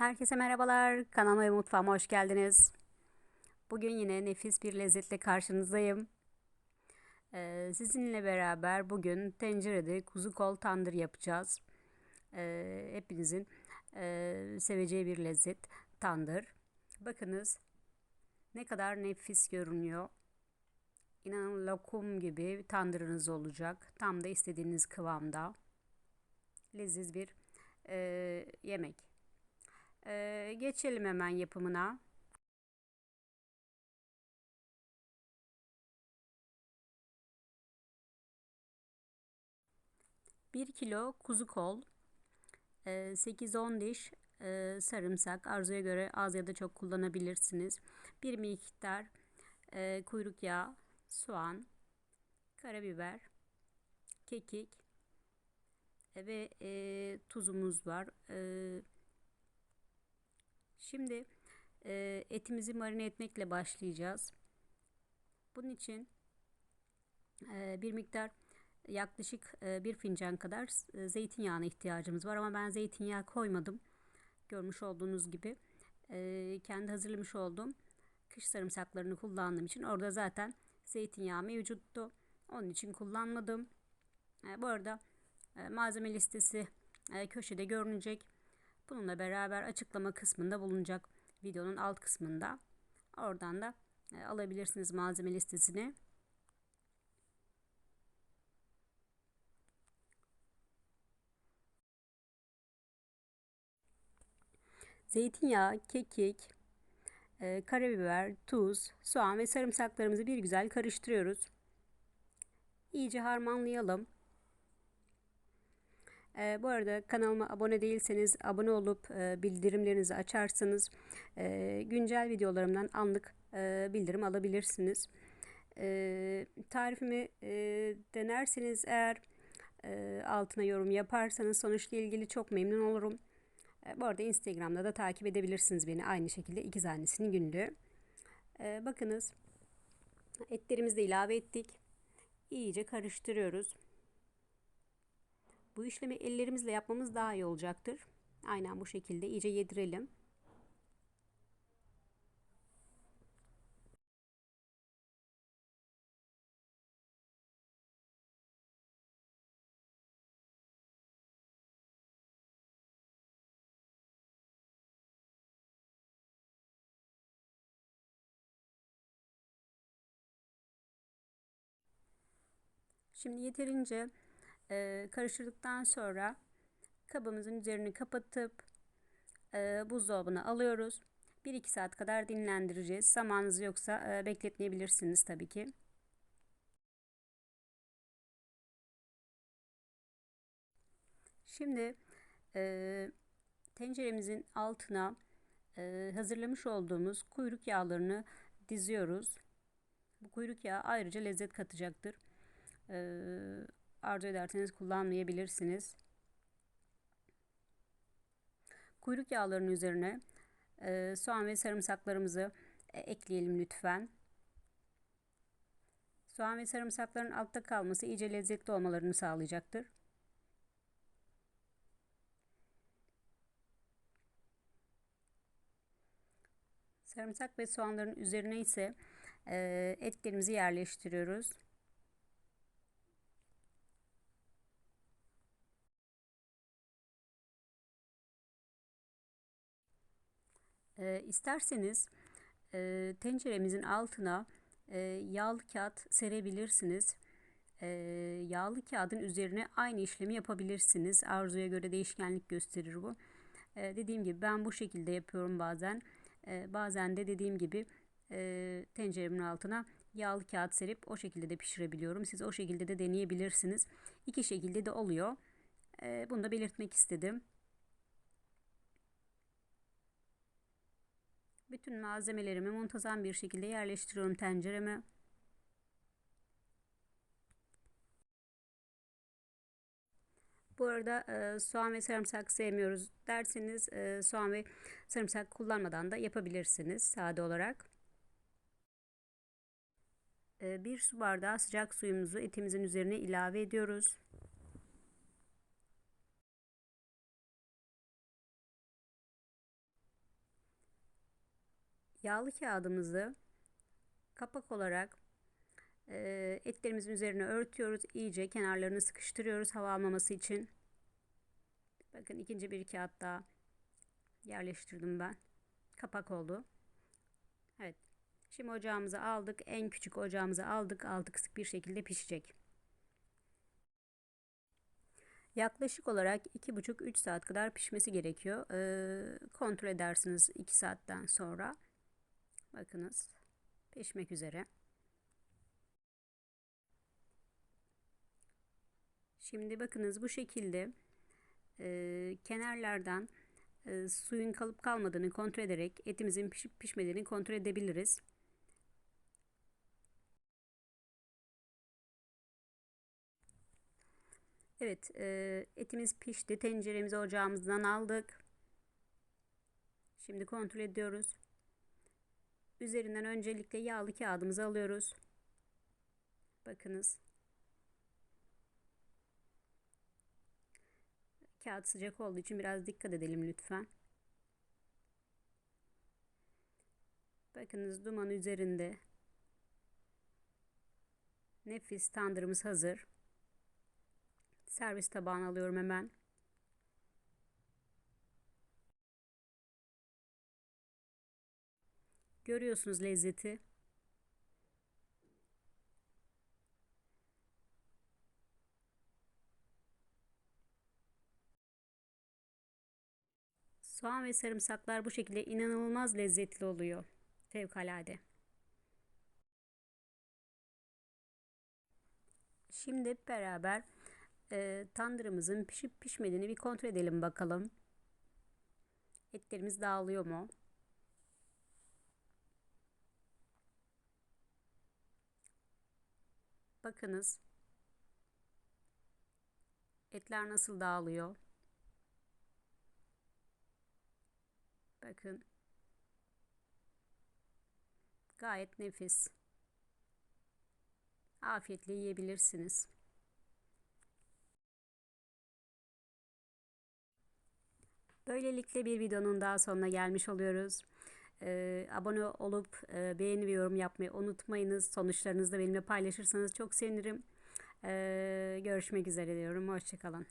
Herkese merhabalar. Kanalıma ve mutfağıma hoş geldiniz. Bugün yine nefis bir lezzetle karşınızdayım. Ee, sizinle beraber bugün tencerede kuzu kol tandır yapacağız. Ee, hepinizin e, seveceği bir lezzet tandır. Bakınız ne kadar nefis görünüyor. İnanın lokum gibi tandırınız olacak. Tam da istediğiniz kıvamda. Leziz bir e, yemek. Ee, geçelim hemen yapımına. Bir kilo kuzu kol, 8-10 diş e, sarımsak, arzuya göre az ya da çok kullanabilirsiniz. Bir miktar e, kuyruk yağı, soğan, karabiber, kekik e, ve tuzumuz var. Şimdi e, etimizi marine etmekle başlayacağız. Bunun için e, bir miktar yaklaşık e, bir fincan kadar e, zeytinyağına ihtiyacımız var ama ben zeytinyağı koymadım. Görmüş olduğunuz gibi e, kendi hazırlamış olduğum kış sarımsaklarını kullandığım için orada zaten zeytinyağı mevcuttu. Onun için kullanmadım. E, bu arada e, malzeme listesi e, köşede görünecek. Bununla beraber açıklama kısmında bulunacak videonun alt kısmında. Oradan da e, alabilirsiniz malzeme listesini. Zeytinyağı, kekik, e, karabiber, tuz, soğan ve sarımsaklarımızı bir güzel karıştırıyoruz. İyice harmanlayalım. E, bu arada kanalıma abone değilseniz abone olup e, bildirimlerinizi açarsanız e, güncel videolarımdan anlık e, bildirim alabilirsiniz. E, tarifimi e, denerseniz eğer e, altına yorum yaparsanız sonuçla ilgili çok memnun olurum. E, bu arada Instagram'da da takip edebilirsiniz beni aynı şekilde ikiz annesinin günlüğü. E, bakınız etlerimizi de ilave ettik. İyice karıştırıyoruz. Bu işlemi ellerimizle yapmamız daha iyi olacaktır. Aynen bu şekilde iyice yedirelim. Şimdi yeterince e, karıştırdıktan sonra kabımızın üzerini kapatıp e, buzdolabına alıyoruz. 1-2 saat kadar dinlendireceğiz. Zamanınız yoksa e, bekletmeyebilirsiniz tabii ki. Şimdi e, tenceremizin altına e, hazırlamış olduğumuz kuyruk yağlarını diziyoruz. Bu kuyruk yağı ayrıca lezzet katacaktır. E, arzu ederseniz kullanmayabilirsiniz. Kuyruk yağlarının üzerine e, soğan ve sarımsaklarımızı e, ekleyelim lütfen. Soğan ve sarımsakların altta kalması iyice lezzetli olmalarını sağlayacaktır. Sarımsak ve soğanların üzerine ise e, etlerimizi yerleştiriyoruz. E, isterseniz e, tenceremizin altına e, yağlı kağıt serebilirsiniz. E, yağlı kağıdın üzerine aynı işlemi yapabilirsiniz. Arzuya göre değişkenlik gösterir bu. E, dediğim gibi ben bu şekilde yapıyorum bazen. E, bazen de dediğim gibi e, tenceremin altına yağlı kağıt serip o şekilde de pişirebiliyorum. Siz o şekilde de deneyebilirsiniz. İki şekilde de oluyor. E, bunu da belirtmek istedim. Bütün malzemelerimi muntazam bir şekilde yerleştiriyorum tencereme. Bu arada e, soğan ve sarımsak sevmiyoruz derseniz e, soğan ve sarımsak kullanmadan da yapabilirsiniz sade olarak. E, bir su bardağı sıcak suyumuzu etimizin üzerine ilave ediyoruz. Yağlı kağıdımızı kapak olarak e, etlerimizin üzerine örtüyoruz. İyice kenarlarını sıkıştırıyoruz hava almaması için. Bakın ikinci bir kağıt daha yerleştirdim ben. Kapak oldu. Evet. Şimdi ocağımızı aldık. En küçük ocağımızı aldık. Altı kısık bir şekilde pişecek. Yaklaşık olarak 2,5-3 saat kadar pişmesi gerekiyor. Ee, kontrol edersiniz 2 saatten sonra. Bakınız pişmek üzere. Şimdi bakınız bu şekilde e, kenarlardan e, suyun kalıp kalmadığını kontrol ederek etimizin pişip pişmediğini kontrol edebiliriz. Evet, e, etimiz pişti. Tenceremizi ocağımızdan aldık. Şimdi kontrol ediyoruz. Üzerinden öncelikle yağlı kağıdımızı alıyoruz. Bakınız. Kağıt sıcak olduğu için biraz dikkat edelim lütfen. Bakınız duman üzerinde. Nefis tandırımız hazır. Servis tabağına alıyorum hemen. Görüyorsunuz lezzeti. Soğan ve sarımsaklar bu şekilde inanılmaz lezzetli oluyor. Fevkalade. Şimdi beraber e, tandırımızın pişip pişmediğini bir kontrol edelim bakalım. Etlerimiz dağılıyor mu? Bakınız. Etler nasıl dağılıyor? Bakın. Gayet nefis. Afiyetle yiyebilirsiniz. Böylelikle bir videonun daha sonuna gelmiş oluyoruz. Ee, abone olup e, beğeni ve yorum yapmayı unutmayınız. Sonuçlarınızı da benimle paylaşırsanız çok sevinirim. Ee, görüşmek üzere diyorum. Hoşçakalın.